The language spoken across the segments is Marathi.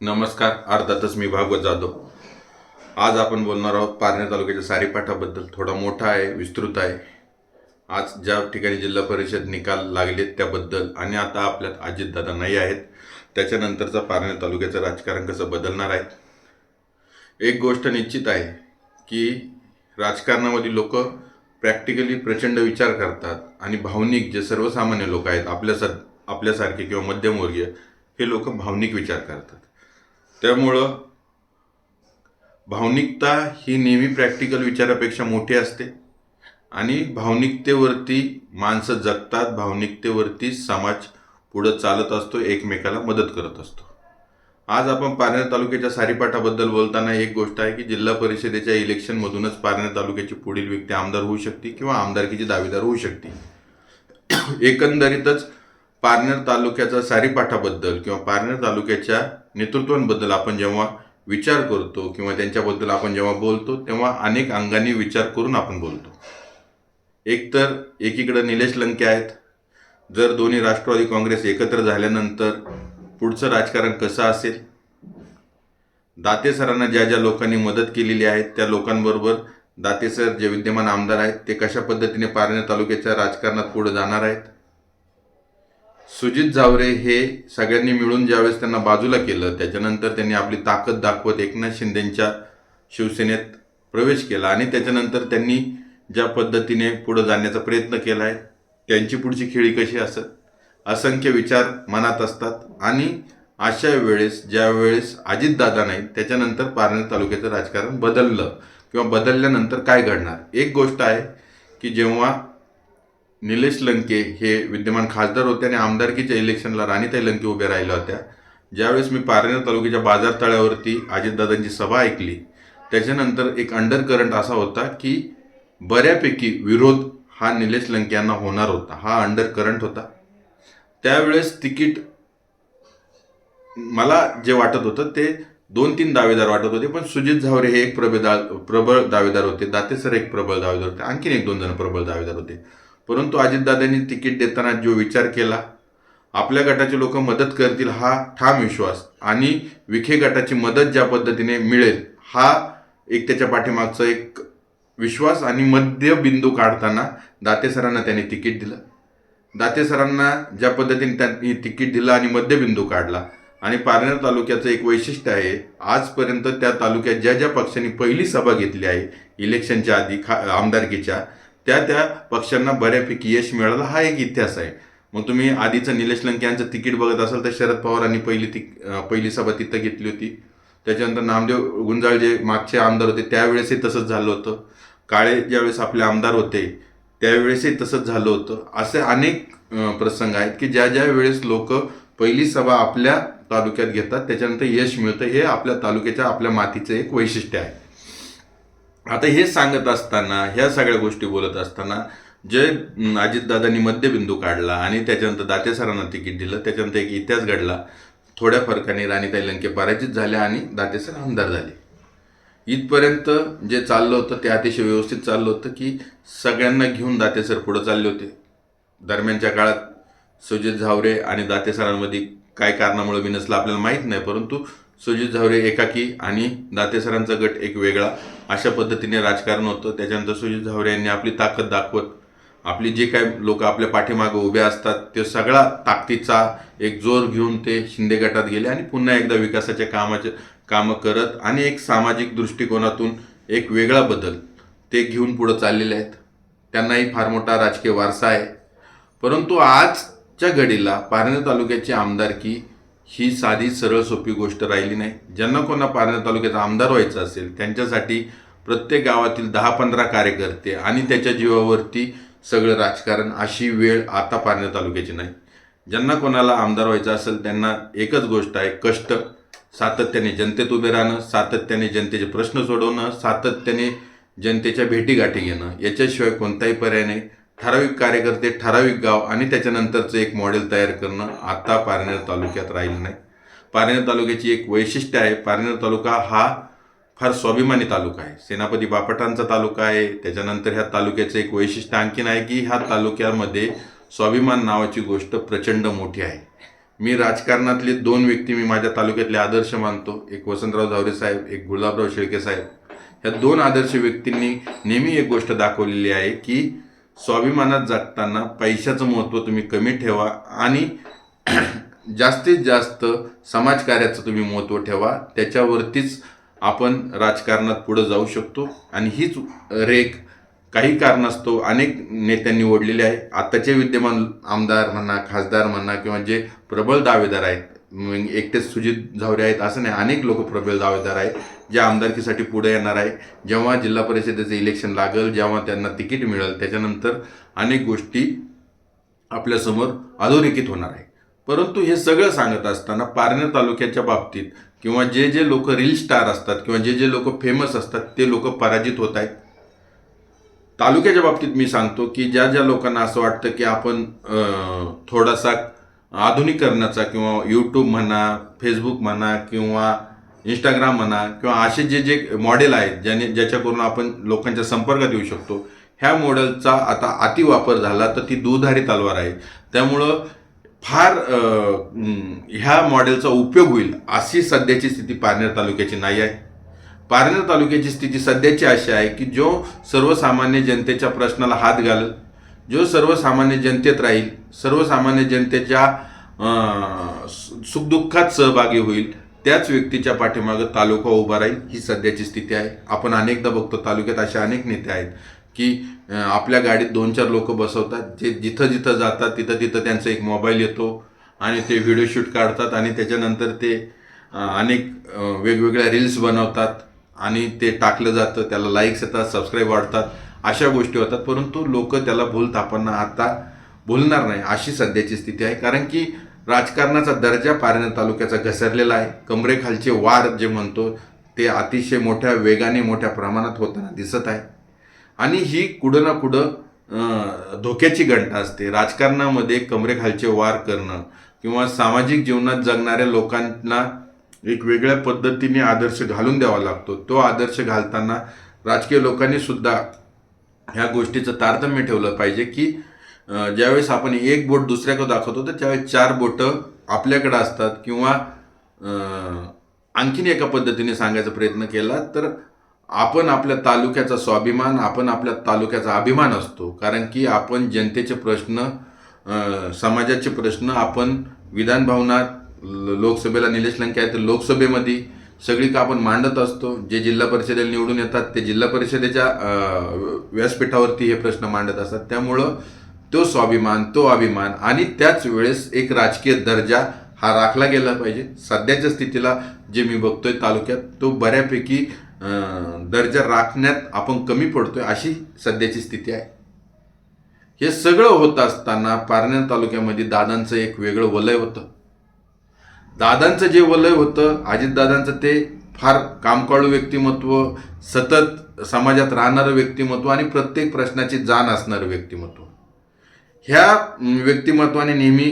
नमस्कार अर्थातच मी भागवत जाधव. आज आपण बोलणार आहोत पारनेर तालुक्याच्या सारीपाठाबद्दल थोडा मोठा आहे विस्तृत आहे. आज ज्या ठिकाणी जिल्हा परिषद निकाल लागलेत त्याबद्दल आणि आता आपल्यात अजितदादा नाही आहेत त्याच्यानंतरचा पारनेर तालुक्याचं राजकारण कसं बदलणार आहे? एक गोष्ट निश्चित आहे की राजकारणामध्ये लोक प्रॅक्टिकली प्रचंड विचार करतात आणि भावनिक जे सर्वसामान्य लोक आहेत आपल्यासा आपल्यासारखे किंवा मध्यमवर्गीय हे लोक भावनिक विचार करतात. त्यामुळं भावनिकता ही नेहमी प्रॅक्टिकल विचारापेक्षा मोठी असते. आणि भावनिकतेवरती माणसं जगतात भावनिकतेवरती समाज पुढं चालत असतो एकमेकाला मदत करत असतो. आज आपण पारनेर तालुक्याच्या सारीपाठाबद्दल बोलताना एक गोष्ट आहे की जिल्हा परिषदेच्या इलेक्शनमधूनच पारनेर तालुक्याची पुढील व्यक्ती आमदार होऊ शकते किंवा आमदारकीची दावेदार होऊ शकते एकंदरीतच पारनेर तालुक्याच्या सारीपाठाबद्दल किंवा पारनेर तालुक्याच्या नेतृत्वांबद्दल आपण जेव्हा विचार करतो किंवा त्यांच्याबद्दल आपण जेव्हा बोलतो तेव्हा अनेक अंगांनी विचार करून आपण बोलतो. एकतर एकीकडं निलेश लंके आहेत. जर दोन्ही राष्ट्रवादी काँग्रेस एकत्र झाल्यानंतर पुढचं राजकारण कसं असेल? दाते सरांना ज्या ज्या लोकांनी मदत केलेली आहे त्या लोकांबरोबर दाते सर जे विद्यमान आमदार आहेत ते कशा पद्धतीने पारनेर तालुक्याच्या राजकारणात पुढे जाणार आहेत? सुजित झावरे हे सगळ्यांनी मिळून ज्यावेळेस त्यांना बाजूला केलं त्याच्यानंतर त्यांनी आपली ताकद दाखवत एकनाथ शिंदेंच्या शिवसेनेत प्रवेश केला आणि त्याच्यानंतर त्यांनी ज्या पद्धतीने पुढं जाण्याचा प्रयत्न केला आहे त्यांची पुढची खेळी कशी असत असंख्य विचार मनात असतात. आणि अशा वेळेस ज्या वेळेस अजितदादा नाही त्याच्यानंतर पारनेर तालुक्याचं राजकारण बदललं किंवा बदलल्यानंतर काय घडणार? एक गोष्ट आहे की जेव्हा निलेश लंके हे विद्यमान खासदार होते आणि आमदारकीच्या इलेक्शनला राणीताई लंके उभ्या राहिल्या होत्या. ज्यावेळेस मी पारनेर तालुक्याच्या बाजार तळ्यावरती अजितदादांची सभा ऐकली त्याच्यानंतर एक अंडर करंट असा होता की बऱ्यापैकी विरोध हा निलेश लंके यांना होणार होता हा अंडर करंट होता. त्यावेळेस तिकीट मला जे वाटत होतं ते दोन तीन दावेदार वाटत होते पण सुजित झावरे हे एक प्रबेदा प्रबळ दावेदार होते दातेसर एक प्रबळ दावेदार होते आणखीन एक दोन जण प्रबळ दावेदार होते. परंतु अजितदादांनी तिकीट देताना जो विचार केला आपल्या गटाचे लोक मदत करतील हा ठाम विश्वास आणि विखे गटाची मदत ज्या पद्धतीने मिळेल हा एक त्याच्या पाठीमागचा एक विश्वास आणि मध्यबिंदू काढताना दाते सरांना त्यांनी तिकीट दिलं. दाते सरांना ज्या पद्धतीने त्यांनी तिकीट दिलं आणि मध्यबिंदू काढला आणि पारनेर तालुक्याचं एक वैशिष्ट्य आहे आजपर्यंत त्या तालुक्यात ज्या ज्या पक्षांनी पहिली सभा घेतली आहे इलेक्शनच्या आधी खा आमदारकीच्या त्या त्या पक्षांना बऱ्यापैकी यश मिळालं. हा एक इतिहास आहे. मग तुम्ही आधीचं निलेश लंके यांचं तिकीट बघत असाल तर शरद पवारांनी पहिली ती पहिली सभा तिथं घेतली होती. त्याच्यानंतर नामदेव गुंजाळ जे मागचे आमदार होते त्यावेळेसही तसंच झालं होतं. काळे ज्यावेळेस आपले आमदार होते त्यावेळेसही तसंच झालं होतं. असे अनेक प्रसंग आहेत की ज्या ज्या वेळेस लोक पहिली सभा आपल्या तालुक्यात घेतात त्याच्यानंतर यश मिळतं. हे आपल्या तालुक्याच्या आपल्या मातीचं एक वैशिष्ट्य आहे. आता हे सांगत असताना ह्या सगळ्या गोष्टी बोलत असताना जे अजितदादांनी मध्यबिंदू काढला आणि त्याच्यानंतर दाते सरांना तिकीट दिलं त्याच्यानंतर एक इतिहास घडला. थोड्या फरकाने राणीताई लंके पराजित झाल्या आणि दाते सर आमदार झाले. इथपर्यंत जे चाललं होतं ते अतिशय व्यवस्थित चाललं होतं की सगळ्यांना घेऊन दातेसर पुढं चालले होते. दरम्यानच्या काळात सुजित झावरे आणि दाते सरांमध्ये काय कारणामुळे विनसलं आपल्याला माहीत नाही परंतु सुजित झावरे एकाकी आणि दाते सरांचा गट एक वेगळा. अशा पद्धतीने राजकारण होतं. त्याच्यानंतर सुजित झावरे यांनी आपली ताकद दाखवत आपली जे काय लोक आपल्या पाठीमागं उभे असतात ते सगळा ताकदीचा एक जोर घेऊन ते शिंदे गटात गेले आणि पुन्हा एकदा विकासाच्या कामाचे कामं करत आणि एक सामाजिक दृष्टिकोनातून एक वेगळा बदल ते घेऊन पुढं चाललेले आहेत. त्यांनाही फार मोठा राजकीय वारसा आहे. परंतु आजच्या घडीला पारनेर तालुक्याची आमदारकी ही साधी सरळ सोपी गोष्ट राहिली नाही. ज्यांना कोणा पारनेर तालुक्याचा आमदार व्हायचा असेल त्यांच्यासाठी प्रत्येक गावातील दहा पंधरा कार्यकर्ते आणि त्याच्या जीवावरती सगळं राजकारण अशी वेळ आता पारनेर तालुक्याची नाही. ज्यांना कोणाला आमदार व्हायचं असेल त्यांना एकच गोष्ट आहे कष्ट. सातत्याने जनतेत उभे राहणं सातत्याने जनतेचे प्रश्न सोडवणं सातत्याने जनतेच्या भेटीगाठी घेणं. याच्याशिवाय कोणताही पर्याय नाही. ठराविक कार्यकर्ते ठराविक गाव आणि त्याच्यानंतरचं एक मॉडेल तयार करणं आता पारनेर तालुक्यात राहिलं नाही. पारनेर तालुक्याची एक वैशिष्ट्य आहे पारनेर तालुका हा फार स्वाभिमानी तालुका आहे. सेनापती बापटांचा तालुका आहे त्याच्यानंतर ह्या तालुक्याचं एक वैशिष्ट्य आणखीन आहे की ह्या तालुक्यामध्ये स्वाभिमान नावाची गोष्ट प्रचंड मोठी आहे. मी राजकारणातले दोन व्यक्ती मी माझ्या तालुक्यातले आदर्श मानतो एक वसंतराव झावरे साहेब एक गुलाबराव शेळके साहेब. ह्या दोन आदर्श व्यक्तींनी नेहमी एक गोष्ट दाखवलेली आहे की स्वाभिमानात जगताना पैशाचं महत्त्व तुम्ही कमी ठेवा आणि जास्तीत जास्त समाजकार्याचं तुम्ही महत्त्व ठेवा. त्याच्यावरतीच आपण राजकारणात पुढं जाऊ शकतो. आणि हीच रेख काही कारणास्तव अनेक नेत्यांनी ओढलेली आहे. आत्ताचे विद्यमान आमदार म्हणा खासदार म्हणा किंवा जे प्रबळ दावेदार आहेत एकटेच सुजित झावरे आहेत असं नाही अनेक लोक प्रबल दावेदार आहेत जे आमदारकीसाठी पुढे येणार आहे. जेव्हा जिल्हा परिषदेचं इलेक्शन लागेल जेव्हा त्यांना तिकीट मिळेल त्याच्यानंतर अनेक गोष्टी आपल्यासमोर अधोरेखित होणार आहे. परंतु हे सगळं सांगत असताना पारनेर तालुक्याच्या बाबतीत किंवा जे जे लोक रील स्टार असतात किंवा जे जे लोक फेमस असतात ते लोक पराजित होत आहेत. तालुक्याच्या बाबतीत मी सांगतो की ज्या ज्या लोकांना असं वाटतं की आपण थोडासा आधुनिकरणाचा किंवा यूट्यूब म्हणा फेसबुक म्हणा किंवा इंस्टाग्राम म्हणा किंवा असे जे जे मॉडेल आहेत ज्याने ज्याच्याकडून आपण लोकांच्या संपर्कात येऊ शकतो ह्या मॉडेलचा आता अतिवापर झाला तर ती दुधारी तलवार आहे. त्यामुळं फार ह्या मॉडेलचा उपयोग होईल अशी सध्याची स्थिती पारनेर तालुक्याची नाही आहे. पारनेर तालुक्याची स्थिती सध्याची अशी आहे की जो सर्वसामान्य जनतेच्या प्रश्नाला हात घालेल जो सर्वसामान्य जनतेत राहील सर्वसामान्य जनतेच्या सु- सुखदुःखात सहभागी होईल त्याच व्यक्तीच्या पाठीमागं तालुका उभा राहील ही सध्याची स्थिती आहे. आपण अनेकदा बघतो तालुक्यात असे अनेक नेते आहेत की आपल्या गाडीत दोन चार लोक बसवतात जे जिथं जिथं जातात तिथं तिथं त्यांचा एक मोबाईल येतो आणि ते व्हिडिओ शूट काढतात आणि त्याच्यानंतर ते अनेक वेगवेगळ्या रील्स बनवतात आणि ते टाकलं जातं त्याला लाईक्स येतात सबस्क्राईब वाढतात. अशा गोष्टी होतात परंतु लोक त्याला भूलतापांना आता भूलणार नाही अशी सध्याची स्थिती आहे. कारण की राजकारणाचा दर्जा पारनेर तालुक्याचा घसरलेला आहे. कमरेखालचे वार जे म्हणतो ते अतिशय मोठ्या वेगाने मोठ्या प्रमाणात होताना दिसत आहे. आणि ही कुठं ना कुठं धोक्याची घंटा असते. राजकारणामध्ये कमरेखालचे वार करणं किंवा सामाजिक जीवनात जगणाऱ्या लोकांना एक वेगळ्या पद्धतीने आदर्श घालून द्यावा लागतो. तो आदर्श घालताना राजकीय लोकांनी सुद्धा ह्या गोष्टीचं तारतम्य ठेवलं पाहिजे की ज्यावेळेस आपण एक बोट दुसऱ्याकडं दाखवतो तर त्यावेळेस चार बोटं आपल्याकडं असतात किंवा आणखीन एका पद्धतीने सांगायचा प्रयत्न केला तर आपण आपल्या तालुक्याचा स्वाभिमान आपण आपल्या तालुक्याचा अभिमान असतो. कारण की आपण जनतेचे प्रश्न समाजाचे प्रश्न आपण विधानभवनात ल- लोकसभेला निलेश लंके आहेत तर लोकसभेमध्ये सगळी का आपण मांडत असतो? जे जिल्हा परिषदेला निवडून येतात ते जिल्हा परिषदेच्या व्यासपीठावरती हे प्रश्न मांडत असतात. त्यामुळं तो स्वाभिमान तो अभिमान आणि त्याच वेळेस एक राजकीय दर्जा हा राखला गेला पाहिजे. सध्याच्या स्थितीला जे मी बघतोय तालुक्यात तो बऱ्यापैकी दर्जा राखण्यात आपण कमी पडतोय अशी सध्याची स्थिती आहे. हे सगळं होत असताना पारनेर तालुक्यामध्ये दादांचं एक वेगळं वलय होतं. दादांचं जे वलय होतं अजितदादांचं ते फार कामकाळू व्यक्तिमत्व सतत समाजात राहणारं व्यक्तिमत्व आणि प्रत्येक प्रश्नाची जाण असणारं व्यक्तिमत्व. ह्या व्यक्तिमत्वाने नेहमी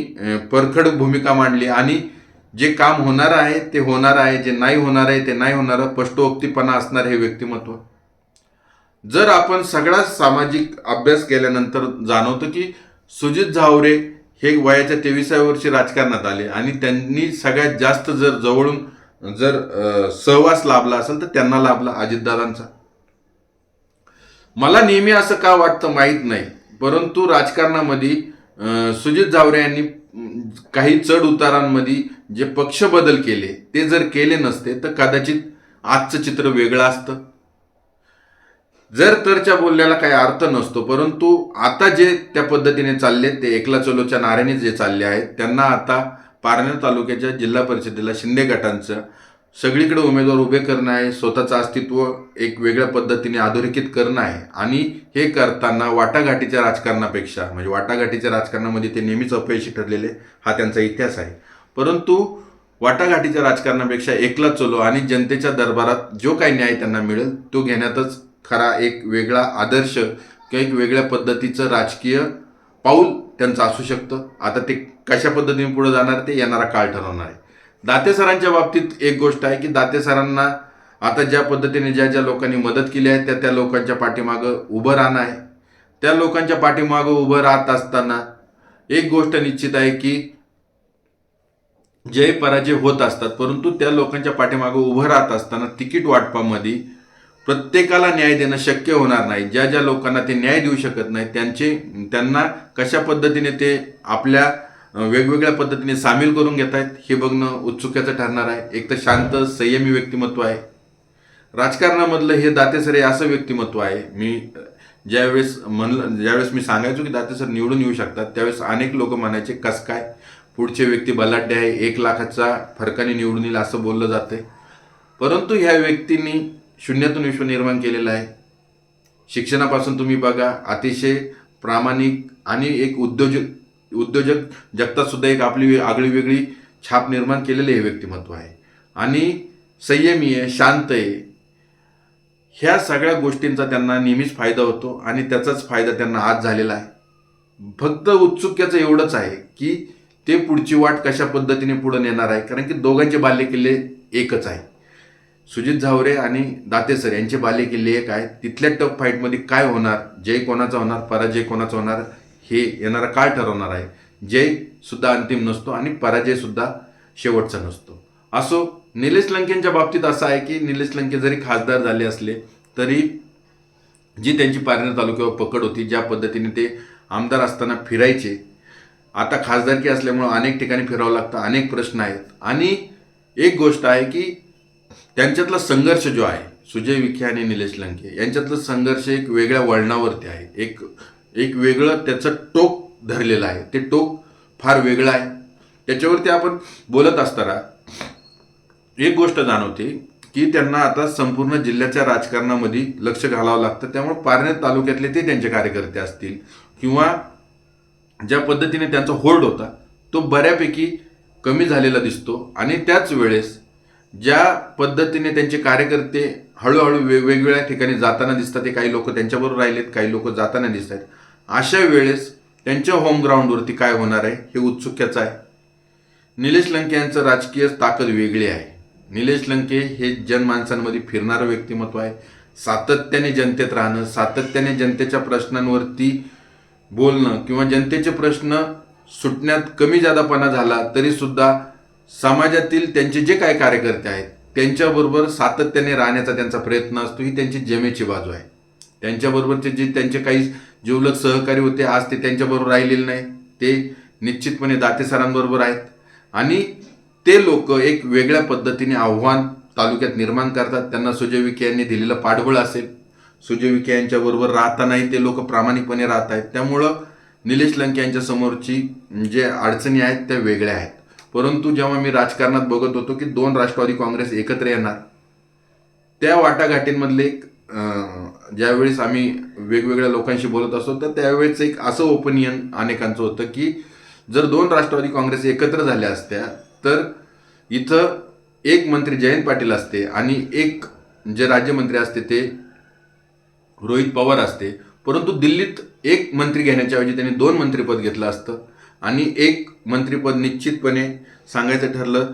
परखड भूमिका मांडली आणि जे काम होणार आहे ते होणार आहे जे नाही होणार आहे ते नाही होणार स्पष्टोक्तीपणा असणार हे व्यक्तिमत्व. जर आपण सगळा सामाजिक अभ्यास केल्यानंतर जाणवतं की सुजित झावरे हे वयाच्या तेविसाव्या वर्षी राजकारणात आले आणि त्यांनी सगळ्यात जास्त जर जवळून जर सहवास लाभला असेल तर त्यांना लाभला अजितदादांचा. मला नेहमी असं का वाटतं माहीत नाही परंतु राजकारणामध्ये सुजित झावरे यांनी काही चढ उतारांमध्ये जे पक्ष बदल केले ते जर केले नसते तर कदाचित आजचं चित्र वेगळं असतं. जर तरच्या बोलण्याला काही अर्थ नसतो परंतु आता जे त्या पद्धतीने चालले ते एकला चलोच्या नाऱ्याने जे चालले आहेत त्यांना आता पारनेर तालुक्याच्या जिल्हा परिषदेला शिंदे गटांचं सगळीकडे उमेदवार उभे करणं आहे स्वतःचं अस्तित्व एक वेगळ्या पद्धतीने अधोरेखित करणं आहे. आणि हे करताना वाटाघाटीच्या राजकारणापेक्षा म्हणजे वाटाघाटीच्या राजकारणामध्ये ते नेहमीच अपयशी ठरलेले हा त्यांचा इतिहास आहे. परंतु वाटाघाटीच्या राजकारणापेक्षा एकला चलो आणि जनतेच्या दरबारात जो काही न्याय त्यांना मिळेल तो घेण्यातच खरा एक वेगळा आदर्श किंवा एक वेगळ्या पद्धतीचं राजकीय पाऊल त्यांचं असू शकतं. आता ते कशा पद्धतीने पुढे जाणार ते येणारा काळ ठरवणार आहे. दाते सरांच्या बाबतीत एक गोष्ट आहे की दाते सरांना आता ज्या पद्धतीने ज्या ज्या लोकांनी मदत केली आहे त्या त्या लोकांच्या पाठीमागं उभं राहणं आहे. त्या लोकांच्या पाठीमागं उभं राहत असताना एक गोष्ट निश्चित आहे की जय पराजय होत असतात परंतु त्या लोकांच्या पाठीमागं उभं राहत असताना तिकीट वाटपामध्ये प्रत्येकाला न्याय देणं शक्य होणार नाही. ज्या ज्या लोकांना ते न्याय देऊ शकत नाही त्यांचे त्यांना कशा पद्धतीने ते आपल्या वेगवेगळ्या पद्धतीने सामील करून घेत आहेत हे बघणं उत्सुक्याचं ठरणार आहे. एक तर शांत संयमी व्यक्तिमत्व आहे. राजकारणामधलं हे दातेसर हे असं व्यक्तिमत्व आहे. मी ज्यावेळेस म्हणलं ज्यावेळेस मी सांगायचो की दातेसर निवडून येऊ शकतात त्यावेळेस अनेक लोक म्हणायचे कस काय? पुढचे व्यक्ती बलाढ्य आहे एक लाखाचा फरकाने निवडून येईल असं बोललं जातंय. परंतु ह्या व्यक्तींनी शून्यातून विश्व निर्माण केलेलं आहे. शिक्षणापासून तुम्ही बघा अतिशय प्रामाणिक आणि एक उद्योजक उद्योजक जगतात सुद्धा एक आपली आगळी वेगळी छाप निर्माण केलेले हे व्यक्तिमत्व आहे. आणि संयमी आहे शांत आहे. ह्या सगळ्या गोष्टींचा त्यांना नेहमीच फायदा होतो आणि त्याचाच फायदा त्यांना आज झालेला आहे. फक्त उत्सुक्याचं एवढंच आहे की ते पुढची वाट कशा पद्धतीने पुढे नेणार आहे? कारण की दोघांचे बाल्यकिल्ले एकच आहे. सुजित झावरे आणि दातेसर यांचे बालेकिल्ले एक आहे. तिथल्या टफ फाईटमध्ये काय होणार? जय कोणाचा होणार? पराजय कोणाचा होणार? हे येणारा काळ ठरवणार आहे. जय सुद्धा अंतिम नसतो आणि पराजय सुद्धा शेवटचा नसतो. असो निलेश लंकेंच्या बाबतीत असं आहे की निलेश लंके जरी खासदार झाले असले तरी जी त्यांची पारनेर तालुक्यावर पकड होती ज्या पद्धतीने ते आमदार असताना फिरायचे आता खासदारकी असल्यामुळं अनेक ठिकाणी फिरावं लागतं अनेक प्रश्न आहेत. आणि एक गोष्ट आहे की त्यांच्यातला संघर्ष जो आहे सुजय विखे आणि निलेश लंके यांच्यातलं संघर्ष एक वेगळ्या वळणावरती आहे. एक एक वेगळं त्याचं टोक धरलेलं आहे. ते टोक फार वेगळं आहे. त्याच्यावरती आपण बोलत असताना एक गोष्ट जाणवते की त्यांना आता संपूर्ण जिल्ह्याच्या राजकारणामध्ये लक्ष घालावं लागतं. त्यामुळे पारनेर तालुक्यातले ते त्यांचे कार्यकर्ते असतील किंवा ज्या पद्धतीने त्यांचा होल्ड होता तो बऱ्यापैकी कमी झालेला दिसतो. आणि त्याच वेळेस ज्या पद्धतीने त्यांचे कार्यकर्ते हळूहळू वेगवेगळ्या ठिकाणी जाताना दिसतात ते काही लोक त्यांच्याबरोबर राहिलेत काही लोक जाताना दिसत आहेत अशा वेळेस त्यांच्या होमग्राऊंडवरती काय होणार आहे हे उत्सुक्याचं आहे. निलेश लंके यांचं राजकीय ताकद वेगळी आहे. निलेश लंके हे जनमानसांमध्ये फिरणारं व्यक्तिमत्व आहे. सातत्याने जनतेत राहणं सातत्याने जनतेच्या प्रश्नांवरती बोलणं किंवा जनतेचे प्रश्न सुटण्यात कमी जादापणा झाला तरी सुद्धा समाजातील त्यांचे जे काही कार्यकर्ते आहेत त्यांच्याबरोबर सातत्याने राहण्याचा त्यांचा प्रयत्न असतो ही त्यांची जमेची बाजू आहे. त्यांच्याबरोबरचे जे त्यांचे काही जिवलग सहकारी होते आज ते त्यांच्याबरोबर राहिलेले नाही. ते निश्चितपणे दाते सरांबरोबर आहेत. आणि ते लोक एक वेगळ्या पद्धतीने आव्हान तालुक्यात निर्माण करतात. त्यांना सुजय विखे यांनी दिलेलं पाठबळ असेल. सुजय विखे यांच्याबरोबर राहतानाही ते लोक प्रामाणिकपणे राहत आहेत. त्यामुळं निलेश लंके यांच्यासमोरची जे अडचणी आहेत त्या वेगळ्या आहेत. परंतु जेव्हा मी राजकारणात बघत होतो की दोन राष्ट्रवादी काँग्रेस एकत्र येणार त्या वाटाघाटींमधले एक ज्यावेळेस आम्ही वेगवेगळ्या लोकांशी बोलत असतो तर त्यावेळेस एक असं ओपिनियन अनेकांचं होतं की जर दोन राष्ट्रवादी काँग्रेस एकत्र झाल्या असत्या तर इथं एक मंत्री जयंत पाटील असते आणि एक जे राज्यमंत्री असते ते रोहित पवार असते. परंतु दिल्लीत एक मंत्री घेण्याच्या ऐवजी त्यांनी दोन मंत्रीपद घेतलं असतं. आणि एक मंत्रीपद निश्चितपणे सांगायचं ठरलं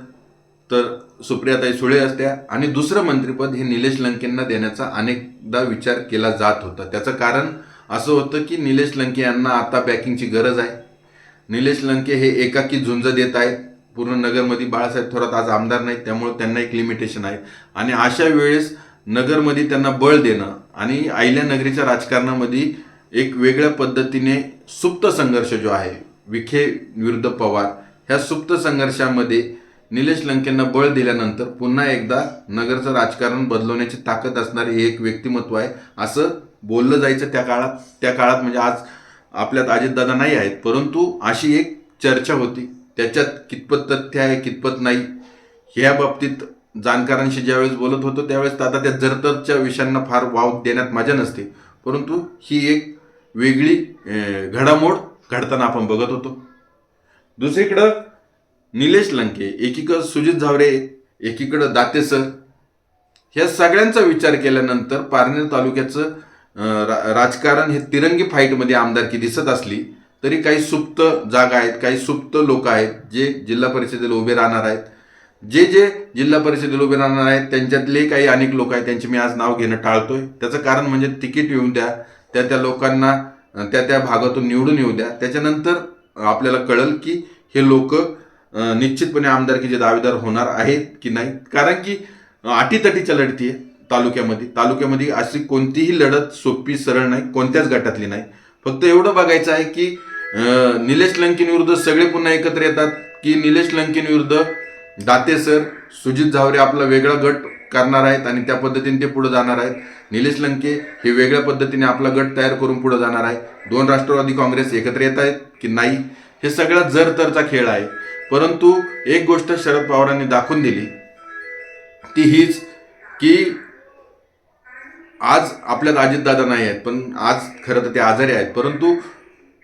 तर सुप्रियाताई सुळे असत्या आणि दुसरं मंत्रीपद हे निलेश लंकेंना देण्याचा अनेकदा विचार केला जात होता. त्याचं कारण असं होतं की निलेश लंके यांना आता बॅकिंगची गरज आहे. निलेश लंके हे एकाकी झुंज देत आहेत. पूर्ण नगरमध्ये बाळासाहेब थोरात आज आमदार नाहीत त्यामुळे त्यांना एक लिमिटेशन आहे. आणि अशा वेळेस नगरमध्ये त्यांना बळ देणं आणि आयल्या नगरीच्या राजकारणामध्ये एक वेगळ्या पद्धतीने सुप्त संघर्ष जो आहे विखे विरुद्ध पवार ह्या सुप्त संघर्षामध्ये निलेश लंकेंना बळ दिल्यानंतर पुन्हा एकदा नगरचं राजकारण बदलवण्याची ताकद असणारे हे एक व्यक्तिमत्व आहे असं बोललं जायचं त्या काळात. त्या काळात म्हणजे आज आपल्यात अजितदादा नाही आहेत परंतु अशी एक चर्चा होती. त्याच्यात कितपत तथ्य आहे कितपत नाही ह्या बाबतीत जाणकारांशी ज्यावेळेस बोलत होतो त्यावेळेस आता त्या जरतरच्या विषयांना फार वाव देण्यात मजा नसते. परंतु ही एक वेगळी घडामोड घडताना आपण बघत होतो. दुसरीकडं निलेश लंके एकीकडं सुजित झावरे एकीकडं दाते सर ह्या सगळ्यांचा विचार केल्यानंतर पारनेर तालुक्याचं रा- राजकारण हे तिरंगी फाईटमध्ये आमदारकी दिसत असली तरी काही सुप्त जागा आहेत काही सुप्त लोक आहेत जे जिल्हा परिषदेला उभे राहणार आहेत. जे जे जिल्हा परिषदेला उभे राहणार आहेत त्यांच्यातले काही अनेक लोक आहेत त्यांचे मी आज नाव घेणं टाळतोय. त्याचं कारण म्हणजे तिकीट येऊन द्या. त्या त्या लोकांना त्या त्या भागातून निवडून येऊ द्या. त्याच्यानंतर आपल्याला कळल की हे लोक निश्चितपणे आमदारकीचे दावेदार होणार आहेत की नाही. कारण की अटीतटीच्या लढती आहे तालुक्यामध्ये. तालुक्यामध्ये अशी कोणतीही लढत सोपी सरळ नाही कोणत्याच गटातली नाही. फक्त एवढं बघायचं आहे की निलेश लंकेंविरुद्ध सगळे पुन्हा एकत्र येतात की निलेश लंकेंविरुद्ध दाते सर सुजित झावरे आपला वेगळा गट करणार आहेत आणि त्या पद्धतीने ते पुढे जाणार आहेत. निलेश लंके हे वेगळ्या पद्धतीने आपला गट तयार करून पुढे जाणार आहे. दोन राष्ट्रवादी काँग्रेस एकत्र येत आहेत की नाही हे सगळा जर तरचा खेळ आहे. परंतु एक गोष्ट शरद पवारांनी दाखवून दिली ती हीच की आज आपल्यात अजितदादा नाही आहेत पण आज खरं तर ते आजारी आहेत. परंतु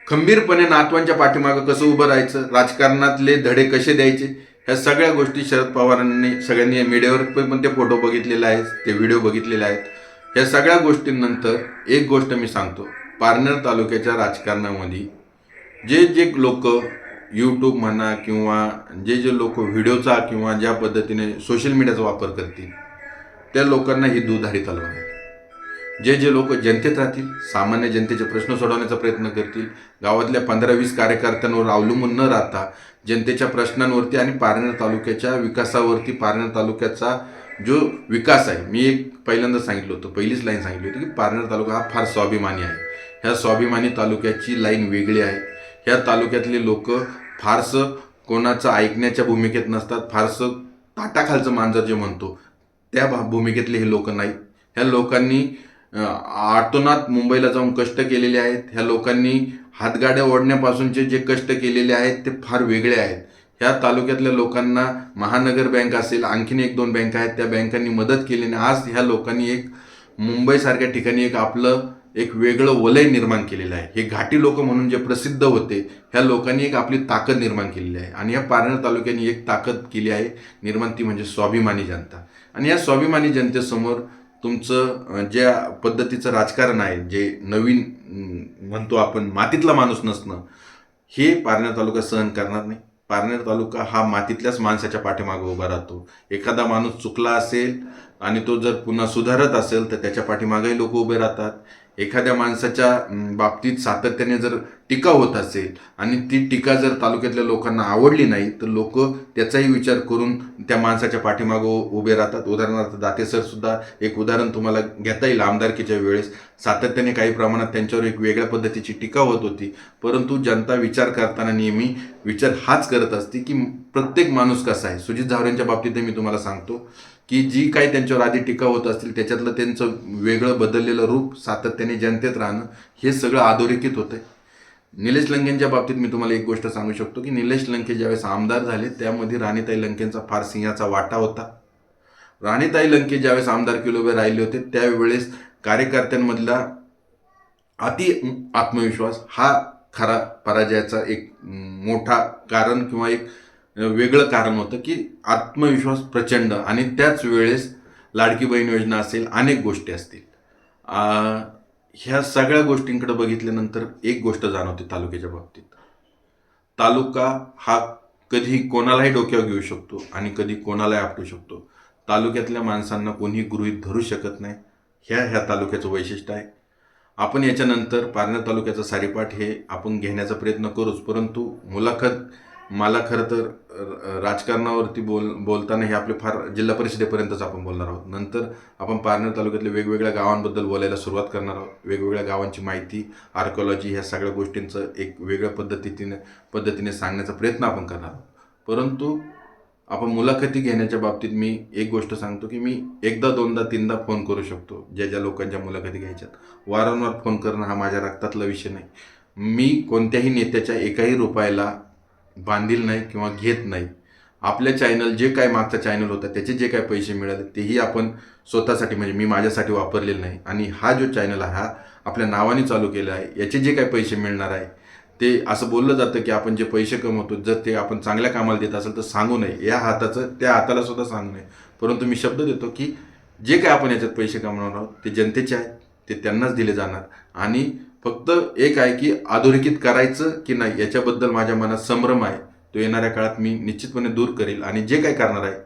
खंबीरपणे नातवांच्या पाठीमागं कसं उभं राहायचं? राजकारणातले धडे कसे द्यायचे? ह्या सगळ्या गोष्टी शरद पवारांनी सगळ्यांनी मीडियावर पण ते फोटो बघितलेले आहेत ते व्हिडिओ बघितलेले आहेत. ह्या सगळ्या गोष्टींनंतर एक गोष्ट मी सांगतो. पारनेर तालुक्याच्या राजकारणामध्ये जे जे लोक यूट्यूब म्हणा किंवा जे जे लोक व्हिडिओचा किंवा ज्या पद्धतीने सोशल मीडियाचा वापर करतील त्या लोकांना ही दुधारी तलवार आहे. जे जे लोक जनतेत राहतील सामान्य जनतेचे प्रश्न सोडवण्याचा प्रयत्न करतील गावातल्या पंधरा वीस कार्यकर्त्यांवर अवलंबून न राहता जनतेच्या प्रश्नांवरती आणि पारनेर तालुक्याच्या विकासावरती पारनेर तालुक्याचा जो विकास आहे मी एक पहिल्यांदा सांगितलं होतं पहिलीच लाईन सांगितली होती की पारनेर तालुका हा फार स्वाभिमानी आहे. ह्या स्वाभिमानी तालुक्याची लाईन वेगळी आहे. ह्या तालुक्यातले लोक फारसं कोणाचं ऐकण्याच्या भूमिकेत नसतात फारसं ताटाखालचं मांजर जे म्हणतो त्या भा- भूमिकेतले हे लोक नाहीत. ह्या लोकांनी आतोनात मुंबईला जाऊन कष्ट केलेले आहेत. ह्या लोकांनी हातगाड्या ओढण्यापासूनचे जे कष्ट केलेले आहेत ते फार वेगळे आहेत. ह्या तालुक्यातल्या लोकांना महानगर बँक असेल आणखीन एक दोन बँका आहेत त्या बँकांनी मदत केली आणि आज ह्या लोकांनी एक मुंबईसारख्या ठिकाणी एक आपलं एक वेगळं वलय निर्माण केलेलं आहे. हे घाटी लोक म्हणून जे प्रसिद्ध होते ह्या लोकांनी एक आपली ताकद निर्माण केलेली आहे. आणि या पारनेर तालुक्याने एक ताकद केली आहे. निर्माण ती म्हणजे स्वाभिमानी जनता. आणि या स्वाभिमानी जनतेसमोर तुमचं ज्या पद्धतीचं राजकारण आहे जे नवीन म्हणतो आपण मातीतला माणूस नसणं हे पारनेर तालुका सहन करणार नाही. पारनेर तालुका हा मातीतल्याच माणसाच्या पाठीमागे उभा राहतो. एखादा माणूस चुकला असेल आणि तो जर पुन्हा सुधारत असेल तर त्याच्या पाठीमागेही लोक उभे राहतात. एखाद्या माणसाच्या बाबतीत सातत्याने जर टीका होत असेल आणि ती टीका जर तालुक्यातल्या लोकांना आवडली नाही तर लोक त्याचाही विचार करून त्या माणसाच्या पाठीमागं उभे राहतात. उदाहरणार्थ दाते सरसुद्धा एक उदाहरण तुम्हाला घेता येईल आमदारकीच्या वेळेस. सातत्याने काही प्रमाणात त्यांच्यावर एक वेगळ्या पद्धतीची टीका होत होती. परंतु जनता विचार करताना नेहमी विचार हाच करत असते की प्रत्येक माणूस कसा आहे? सुजित झावरेंच्या बाबतीतही मी तुम्हाला सांगतो की जी काही त्यांच्यावर आधी टीका होत असतील त्याच्यातलं त्यांचं वेगळं बदललेलं रूप सातत्याने जनतेत राहणं हे सगळं अधोरेखित आहे निलेश लंकेंच्या बाबतीत मी तुम्हाला एक गोष्ट सांगू शकतो की निलेश लंके ज्यावेळेस आमदार झाले त्यामध्ये राणीताई लंकेंचा फार सिंहाचा वाटा होता. राणीताई लंके ज्यावेळेस आमदारकीला उभे राहिले होते त्यावेळेस कार्यकर्त्यांमधला अति आत्मविश्वास हा खरा पराजयाचा एक मोठा कारण किंवा एक वेगळं कारण होतं की आत्मविश्वास प्रचंड आणि त्याच वेळेस लाडकी बहीण योजना असेल अनेक गोष्टी असतील. ह्या सगळ्या गोष्टींकडे बघितल्यानंतर एक गोष्ट जाणवते तालुक्याच्या बाबतीत. तालुका हा कधी कोणालाही डोक्यावर घेऊ शकतो आणि कधी कोणालाही आपटू शकतो. तालुक्यातल्या माणसांना कोणी गृहीत धरू शकत नाही. ह्या ह्या तालुक्याचं वैशिष्ट्य आहे. आपण याच्यानंतर पारनेर तालुक्याचा सारीपाठ हे आपण घेण्याचा प्रयत्न करूच परंतु मुलाखत मला खरं तर राजकारणावरती बोल बोलताना हे आपले फार जिल्हा परिषदेपर्यंतच आपण बोलणार आहोत. नंतर आपण पारनेर तालुक्यातल्या वेगवेगळ्या गावांबद्दल बोलायला सुरुवात करणार आहोत. वेगवेगळ्या गावांची माहिती आर्कॉलॉजी ह्या सगळ्या गोष्टींचं एक वेगळ्या पद्धतीने पद्धतीने सांगण्याचा प्रयत्न आपण करणार आहोत. परंतु आपण मुलाखती घेण्याच्या बाबतीत मी एक गोष्ट सांगतो की मी एकदा दोनदा तीनदा फोन करू शकतो ज्या ज्या लोकांच्या मुलाखती घ्यायच्यात. वारंवार फोन करणं हा माझ्या रक्तातला विषय नाही. मी कोणत्याही नेत्याच्या एकाही रुपयाला बांधील नाही किंवा घेत नाही. आपल्या चॅनल जे काय मागचा चॅनल होता त्याचे जे काय पैसे मिळाले तेही आपण स्वतःसाठी म्हणजे मी माझ्यासाठी वापरलेलं नाही. आणि हा जो चॅनल आहे हा आपल्या नावाने चालू केला आहे याचे जे काय पैसे मिळणार आहे ते असं बोललं जातं की आपण जे पैसे कमवतो जर ते आपण चांगल्या कामाला देत असेल तर सांगू नये. या हाताचं त्या हाताला सुद्धा सांगू नये. परंतु मी शब्द देतो की जे काय आपण याच्यात पैसे कमवणार आहोत ते जनतेचे आहेत ते त्यांनाच दिले जाणार. आणि फक्त एक आहे की अधोरेखित करायचं की नाही याच्याबद्दल माझ्या मनात संभ्रम आहे. तो येणाऱ्या काळात मी निश्चितपणे दूर करेल आणि जे काय करणार आहे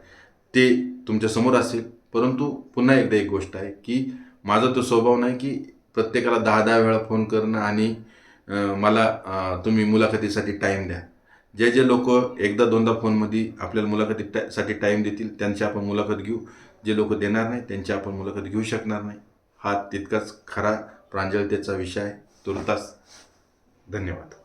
ते तुमच्यासमोर असेल. परंतु पुन्हा एकदा एक गोष्ट आहे की माझा तो स्वभाव नाही की प्रत्येकाला दहा दहा वेळा फोन करणं आणि मला तुम्ही मुलाखतीसाठी टाईम द्या. जे जे लोक एकदा दोनदा फोनमध्ये आपल्याला मुलाखतीसाठी टाईम देतील त्यांची आपण मुलाखत घेऊ. जे लोक देणार नाही त्यांची आपण मुलाखत घेऊ शकणार नाही. हा तितकाच खरा प्रांजळतेचा विषय आहे. तुर्तास धन्यवाद.